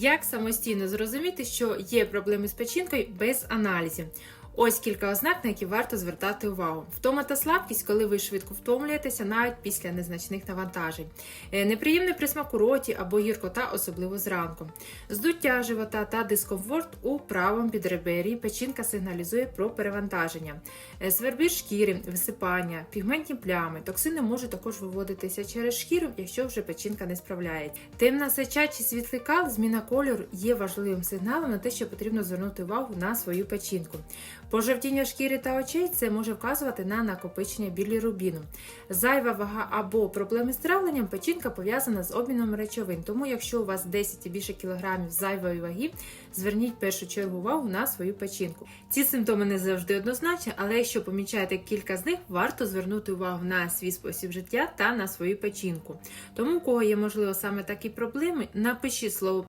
Як самостійно зрозуміти, що є проблеми з печінкою без аналізів? Ось кілька ознак, на які варто звертати увагу. Втома та слабкість, коли ви швидко втомлюєтеся навіть після незначних навантажень, Е, неприємний присмак у роті або гіркота, особливо зранку, здуття живота та дискомфорт у правому підребер'ї. Печінка сигналізує про перевантаження, Е, свербіж шкіри, висипання, пігментні плями. Токсини можуть також виводитися через шкіру, якщо вже печінка не справляється. Темна сеча чи світлий кал, зміна кольору є важливим сигналом на те, що потрібно звернути увагу на свою печінку. Пожовтіння шкіри та очей це може вказувати на накопичення білірубіну. Зайва вага або проблеми з травленням печінка пов'язана з обміном речовин. Тому, якщо у вас 10 і більше кілограмів зайвої ваги, зверніть в першу чергу увагу на свою печінку. Ці симптоми не завжди однозначні, але якщо помічаєте кілька з них, варто звернути увагу на свій спосіб життя та на свою печінку. Тому, у кого є можливо саме такі проблеми, напишіть слово